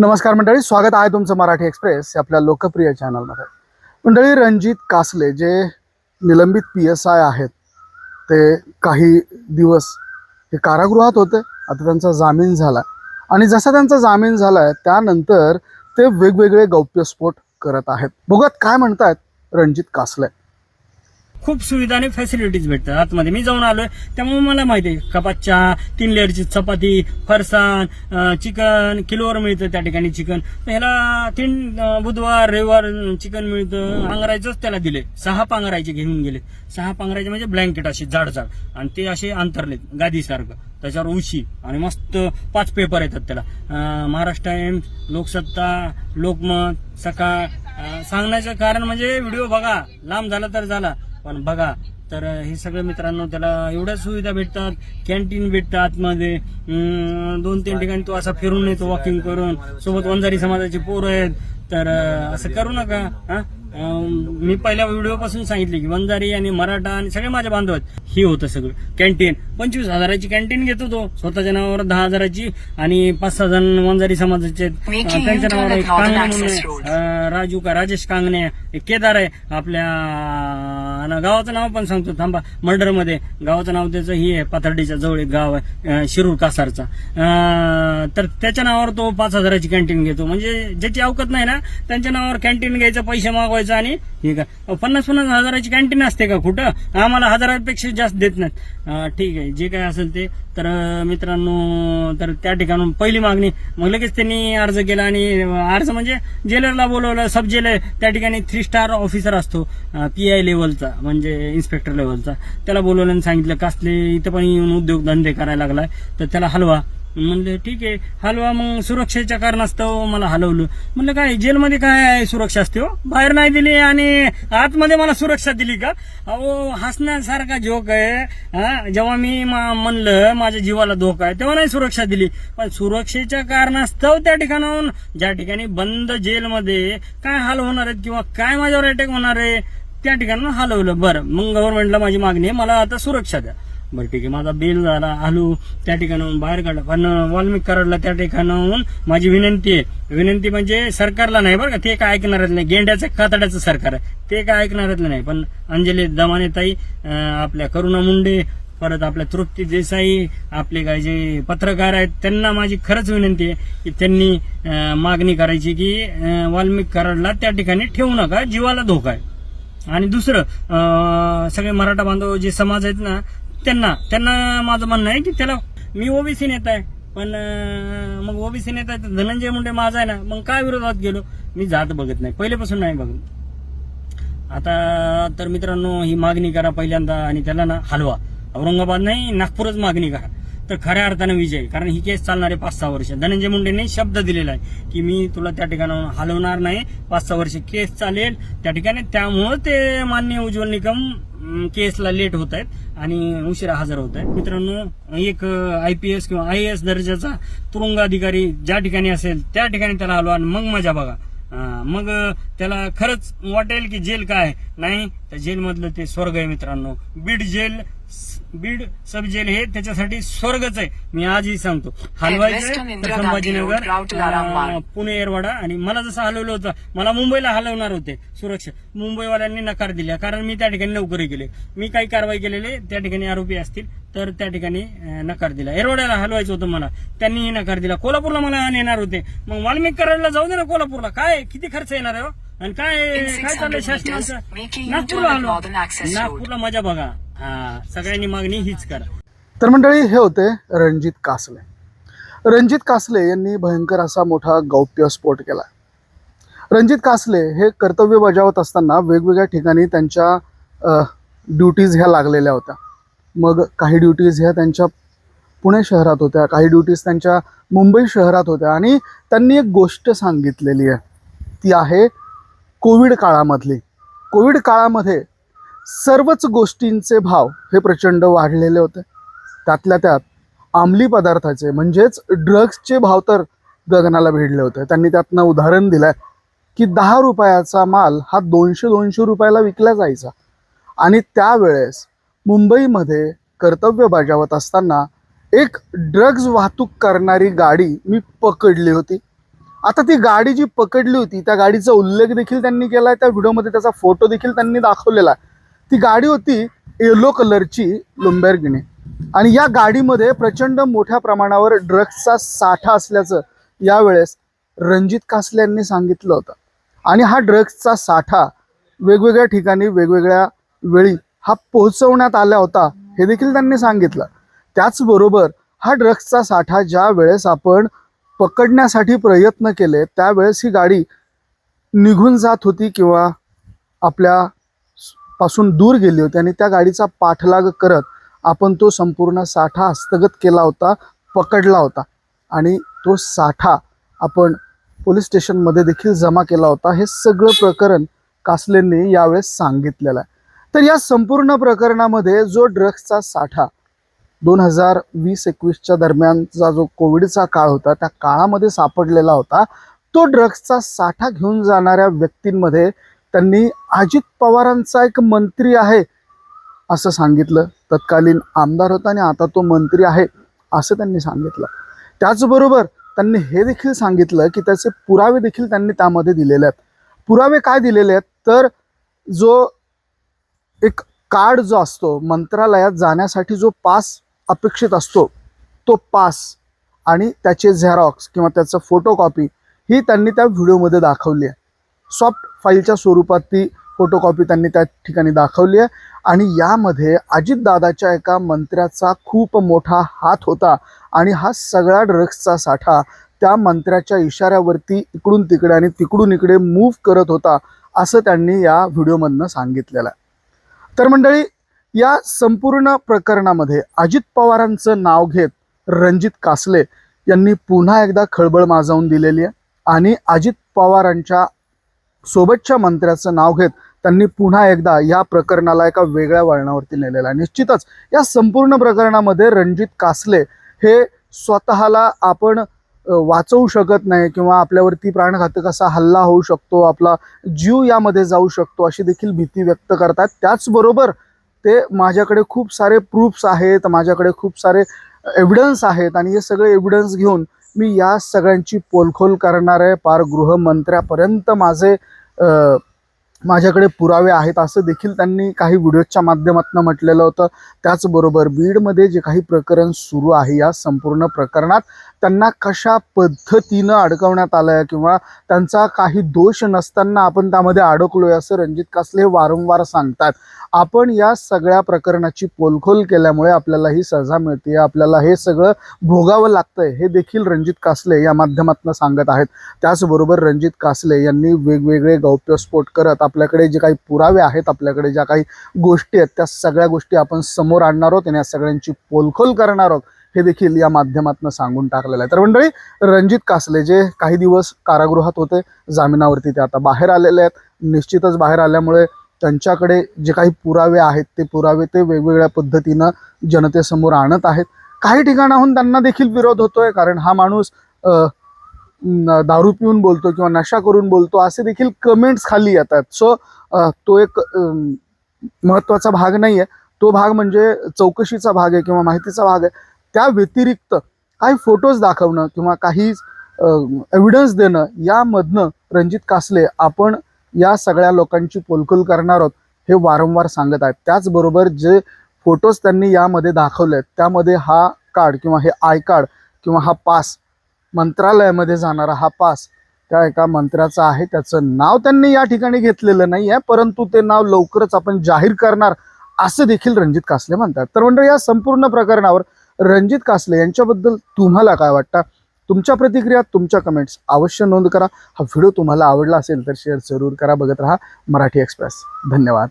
नमस्कार मंडळी स्वागत आहे तुमचं मराठी एक्सप्रेस आपल्या लोकप्रिय चॅनलमध्ये. मंडळी रणजित कासले जे निलंबित पी एस आय आहेत ते काही दिवस हे कारागृहात होते आता त्यांचा जामीन झाला आणि जसा त्यांचा जामीन झाला आहे त्यानंतर ते वेगवेगळे गौप्यस्फोट करत आहेत. बघत काय म्हणतायत रणजित कासले. खूप सुविधा आणि फॅसिलिटीज भेटतात. आतमध्ये मी जाऊन आलोय त्यामुळे मला माहिती आहे कपात चहा तीन लेअरची चपाती फरसाण चिकन किलोवर मिळतं त्या ठिकाणी चिकन. ह्याला तीन बुधवार रविवार चिकन मिळतं. पांघरायचंच त्याला दिले सहा पांघरायचे घेऊन गेले. सहा पांघरायचे म्हणजे ब्लँकेट असे जाड जाड आणि ते असे अंतरलेत गादीसारखं. त्याच्यावर उशी आणि मस्त पाच पेपर येतात त्याला. महाराष्ट्र टाइम्स लोकसत्ता लोकमत सकाळ. सांगण्याचं कारण म्हणजे व्हिडिओ बघा. लांब झाला तर झाला. पण बघा तर हे सगळं मित्रांनो त्याला एवढ्या सुविधा भेटतात कॅन्टीन भेटतं आतमध्ये दोन तीन ठिकाणी तो असा फिरून येतो वॉकिंग करून. सोबत वंजारी समाजाची पोरं आहेत. तर असं करू नका हा? अं, मी पहिल्या व्हिडिओ पासून सांगितले की वंजारी आणि मराठा आणि सगळे माझे बांधव आहेत. हे होतं सगळं. कॅन्टीन पंचवीस हजाराची कॅन्टीन घेतो तो. स्वतःच्या नावावर दहा हजाराची आणि पाच सहा जण वंजारी समाजाचे आहेत. अं, Making त्यांच्या नावावर एक कांगणे म्हणून Access आहे. Road. अं, राजू का राजेश कांगणे एक केदार आहे. आपल्या गावाचं नाव पण सांगतो. थांबा. मर्डरमध्ये गावाचं नाव त्याचं ही आहे. पाथर्डीच्या जवळ एक गाव आहे. अं, शिरूर कासारचा. अं, तर त्याच्या नावावर तो पाच हजाराची कॅन्टीन घेतो. म्हणजे ज्याची अवकत नाही ना त्यांच्या नावावर कॅन्टीन घ्यायचं पैसे मागवायचं आणि हे का पन्नास पन्नास हजाराची कॅन्टीन असते का कुठं? आम्हाला हजारापेक्षा जास्त देत नाहीत. ठीक आहे जे काय असेल ते. तर मित्रांनो तर त्या ठिकाणून पहिली मागणी. मग लगेच त्यांनी अर्ज केला आणि अर्ज म्हणजे जेलरला बोलवलं सब जेलर त्या ठिकाणी थ्री स्टार ऑफिसर असतो पी आय लेवलचा म्हणजे इन्स्पेक्टर लेवलचा त्याला बोलवलं आणि सांगितलं कासले इथं पण येऊन उद्योगधंदे करायला लागलाय तर त्याला हलवा. म्हणलं ठीक आहे हलवा मग सुरक्षेच्या कारणास्तव मला हलवलं. म्हणलं काय जेलमध्ये काय सुरक्षा असते हो? बाहेर नाही दिली आणि आतमध्ये मला सुरक्षा दिली का? अहो हसण्यासारखा जोक आहे हा? जेव्हा मी म्हणलं माझ्या जीवाला धोका आहे तेव्हा नाही सुरक्षा दिली. पण सुरक्षेच्या कारणास्तव त्या ठिकाणाहून ज्या ठिकाणी बंद जेलमध्ये काय हाल होणार आहेत किंवा काय माझ्यावर अटॅक होणार आहे त्या ठिकाणी हलवलं. बरं मग गव्हर्नमेंटला माझी मागणी आहे मला आता सुरक्षा द्या. बरं ठीक आहे. माझा बेल झाला. आलू त्या ठिकाणाहून बाहेर काढला. पण वाल्मिक कराडला त्या ठिकाणाहून माझी विनंती आहे. विनंती म्हणजे सरकारला नाही बरं का. ते काय ऐकणारच नाही. गेंड्याचं कातड्याचं सरकार आहे. ते काय ऐकणारच नाही. पण अंजली दमाने ताई आपल्या करुणा मुंडे परत आपल्या तृप्ती देसाई आपले काय जे पत्रकार आहेत त्यांना माझी खरंच विनंती आहे की त्यांनी मागणी करायची की वाल्मिक कराडला त्या ठिकाणी ठेवू नका. जीवाला धोका आहे. आणि दुसरं अं, सगळे मराठा बांधव जे समाज आहेत ना त्यांना त्यांना माझं म्हणणं आहे की त्याला मी ओबीसी नेता आहे पण मग ओबीसी नेता आहे तर धनंजय मुंडे माझा आहे ना मग काय विरोधात गेलो? मी जात बघत नाही पहिल्यापासून नाही बघत. आता तर मित्रांनो ही मागणी करा पहिल्यांदा आणि त्याला ना हलवा. औरंगाबाद नाही नागपूरच मागणी करा. तर खऱ्या अर्थानं विजय. कारण ही केस चालणार आहे पाच सहा वर्ष. धनंजय मुंडेंनी शब्द दिलेला आहे की मी तुला त्या ठिकाणाहून हलवणार नाही. पाच सहा वर्ष केस चालेल. त्या ठिकाणी त्यामुळं ते मान्य उज्ज्वल निकम केसला लेट होत आहेत आणि उशिरा हजर होत आहेत. मित्रांनो एक आय पी एस किंवा आय एस दर्जाचा तुरुंग अधिकारी ज्या ठिकाणी असेल त्या ठिकाणी त्याला हलवा आणि मग मजा बघा. मग त्याला खरंच वाटेल की जेल काय? नाही तर जेलमधलं ते स्वर्ग आहे मित्रांनो. Beed jail Beed sub jail हे त्याच्यासाठी स्वर्गच आहे. मी आजही सांगतो. हलवायचं संभाजीनगर पुणे एरवाडा आणि मला जसं हलवलं होतं मला मुंबईला हलवणार होते सुरक्षा. मुंबईवाल्यांनी नकार दिला. कारण मी त्या ठिकाणी नोकरी केली. मी काही कारवाई केलेली त्या ठिकाणी आरोपी असतील तर त्या ठिकाणी नकार दिला. एरवाड्याला हलवायचं होतं मला. त्यांनीही नकार दिला. कोल्हापूरला मला नेणार होते. मग वाल्मिक कराडला जाऊ दे ना कोल्हापूरला. काय? किती खर्च येणार आहे हो? आणि काय? काय 600 चाललंय शासनाचं? नागपूरला Road. नागपूरला मजा बघा. हा सगळ्यांनी मागणी हीच करा. तर मंडळी हे होते रणजित कासले. रणजित कासले यांनी भयंकर असा मोठा गौप्यस्फोट केला. रणजित कासले हे कर्तव्य बजावत असताना वेगवेगळ्या ठिकाणी त्यांच्या ड्युटीज ह्या लागलेल्या होत्या. मग काही ड्युटीज ह्या त्यांच्या पुणे शहरात होत्या काही ड्युटीज त्यांच्या मुंबई शहरात होत्या आणि त्यांनी एक गोष्ट सांगितलेली आहे. ती आहे कोविड काळामधली. कोविड काळामध्ये सर्वच गोष्टींचे भाव हे प्रचंड वाढलेले होते. त्यातल्या त्यात अंमली पदार्थाचे म्हणजेच ड्रग्सचे भाव तर गगनाला भिडले होते. त्यांनी त्यातनं उदाहरण दिलं की दहा रुपयाचा माल हा दोनशे दोनशे रुपयाला विकला जायचा. आणि त्यावेळेस मुंबईमध्ये कर्तव्य बजावत असताना एक ड्रग्ज वाहतूक करणारी गाडी मी पकडली होती. आता ती गाडी जी पकडली होती त्या गाडीचा उल्लेख देखील त्यांनी केला आहे त्या व्हिडिओमध्ये त्याचा फोटो देखील त्यांनी दाखवलेला आहे. ती गाडी होती येलो कलरची लुंबेरगिणी आणि या गाडीमध्ये प्रचंड मोठ्या प्रमाणावर ड्रग्सचा साठा असल्याचं यावेळेस रणजित कासले यांनी सांगितलं होतं. आणि हा ड्रग्सचा साठा वेगवेगळ्या ठिकाणी वेगवेगळ्या वेळी हा पोहोचवण्यात आला होता हे देखील त्यांनी सांगितलं. त्याचबरोबर हा ड्रग्सचा साठा ज्या वेळेस आपण पकडण्यासाठी प्रयत्न केले त्यावेळेस ही गाडी निघून जात होती किंवा आपल्या पासून दूर गेली होती आणि त्या गाडीचा पाठलाग करत आपण तो संपूर्ण साठा हस्तगत केला होता पकडला होता. आणि तो साठा आपण पोलीस स्टेशनमध्ये देखील जमा केला होता. हे सगळं प्रकरण कासलेंनी यावेळेस सांगितलेलं आहे. तर या संपूर्ण प्रकरणामध्ये जो ड्रग्सचा साठा दोन हजार वीस एकवीसच्या दरम्यानचा जो कोविडचा काळ होता त्या काळामध्ये सापडलेला होता तो ड्रग्सचा साठा घेऊन जाणाऱ्या व्यक्तींमध्ये त्यांनी अजित पवारांचा एक मंत्री आहे असं सांगितलं. तत्कालीन आमदार होता आणि आता तो मंत्री आहे असं त्यांनी सांगितलं. त्याचबरोबर त्यांनी हे देखील सांगितलं की त्याचे पुरावे देखील त्यांनी त्यामध्ये दिलेले आहेत. पुरावे काय दिलेले आहेत? तर जो एक कार्ड जो असतो मंत्रालयात जाण्यासाठी जो पास अपेक्षित असतो तो पास आणि त्याचे झेरॉक्स किंवा त्याचं फोटोकॉपी ही त्यांनी त्या व्हिडिओमध्ये दाखवली आहे. सॉफ्ट फाईलच्या स्वरूपात ती फोटोकॉपी त्यांनी त्या ठिकाणी दाखवली आहे. आणि यामध्ये अजितदादाच्या एका मंत्र्याचा खूप मोठा हात होता. आणि हा सगळा ड्रग्सचा साठा त्या मंत्र्याच्या इशाऱ्यावरती इकडून तिकडे आणि तिकडून इकडे मूव्ह करत होता असं त्यांनी या व्हिडिओमधनं सांगितलेलं आहे. तर मंडळी या संपूर्ण प्रकरणामध्ये अजित पवारांचं नाव घेत रणजित कासले यांनी पुन्हा एकदा खळबळ माजवून दिलेली आहे. आणि अजित पवारांच्या सोबतच्या मंत्र्याचं नाव घेत त्यांनी पुन्हा एकदा या प्रकरणाला एका वेगळ्या वळणावरती नेलेलं आहे. निश्चितच या संपूर्ण प्रकरणामध्ये रणजित कासले हे स्वतःला आपण वाचवू शकत नाही किंवा आपल्यावरती प्राणघातक असा हल्ला होऊ शकतो आपला जीव यामध्ये जाऊ शकतो अशी देखील भीती व्यक्त करतात. त्याचबरोबर ते माझ्याकडे खूप सारे प्रूफ्स आहेत माझ्याकडे खूप सारे एव्हिडन्स आहेत आणि हे सगळे एव्हिडन्स घेऊन मी या सगळ्यांची पोलखोल करणार आहे. पार गृहमंत्र्यापर्यंत माझे माझ्याकडे पुरावे आहेत असं देखील त्यांनी काही व्हिडिओच्या माध्यमातून म्हटलेलं होतं. त्याचबरोबर बीडमध्ये जे काही प्रकरण सुरू आहे या संपूर्ण प्रकरणात त्यांना कशा पद्धतीनं अडकवण्यात आलं आहे किंवा त्यांचा काही दोष नसताना आपण त्यामध्ये अडकलोय असं रणजित कासले हे वारंवार सांगतात. आपण या सगळ्या प्रकरणाची पोलखोल केल्यामुळे आपल्याला ही सजा मिळते आपल्याला हे सगळं भोगावं लागतंय हे देखील रणजित कासले या माध्यमातून सांगत आहेत. त्याचबरोबर रणजित कासले यांनी वेगवेगळे गौप्यस्फोट करत आपल्याकडे जे काही पुरावे आहेत आपल्याकडे ज्या काही गोष्टी आहेत त्या सगळ्या गोष्टी आपण समोर आणणार आहोत आणि या सगळ्यांची पोलखोल करणार आहोत. हे देखील या माध्यमातून सांगून टाकलेलं आहे. तर मंडळी रणजित कासले जे काही दिवस कारागृहात होते जामिनावरती ते आता बाहेर आलेले आहेत. निश्चितच बाहेर आल्यामुळे त्यांच्याकडे जे काही पुरावे आहेत ते पुरावे ते वेगवेगळ्या पद्धतीनं जनतेसमोर आणत आहेत. काही ठिकाणाहून त्यांना देखील विरोध होतोय कारण हा माणूस दारू पिऊन बोलतो किंवा नशा करून बोलतो असे देखील कमेंट्स खाली येतात सो तो एक महत्त्वाचा भाग नाही आहे तो भाग म्हणजे चौकशीचा भाग आहे किंवा माहितीचा भाग आहे. त्या व्यतिरिक्त काही फोटोज दाखवणं किंवा काही एव्हिडन्स देणं यामधनं रणजित कासले आपण या सगळ्या लोकांची पोलखोल करणार आहोत हे वारंवार सांगत आहेत. त्याचबरोबर जे फोटोज त्यांनी यामध्ये दाखवले आहेत त्यामध्ये हा कार्ड किंवा हे आय कार्ड किंवा हा पास मंत्रालयामध्ये जाणारा हा पास त्या एका मंत्र्याचा आहे. त्याचं नाव त्यांनी या ठिकाणी घेतलेलं नाही आहे परंतु ते नाव लवकरच आपण जाहीर करणार असं देखील रणजित कासले म्हणतात. तर म्हणजे या संपूर्ण प्रकरणावर रणजित कासले यांच्याबद्दल तुम्हाला काय वाटतं? तुमच्या प्रतिक्रिया तुमच्या कमेंट्स अवश्य नोंद करा. हा व्हिडिओ तुम्हाला आवडला असेल तर शेअर जरूर करा. बघत राहा मराठी एक्सप्रेस धन्यवाद.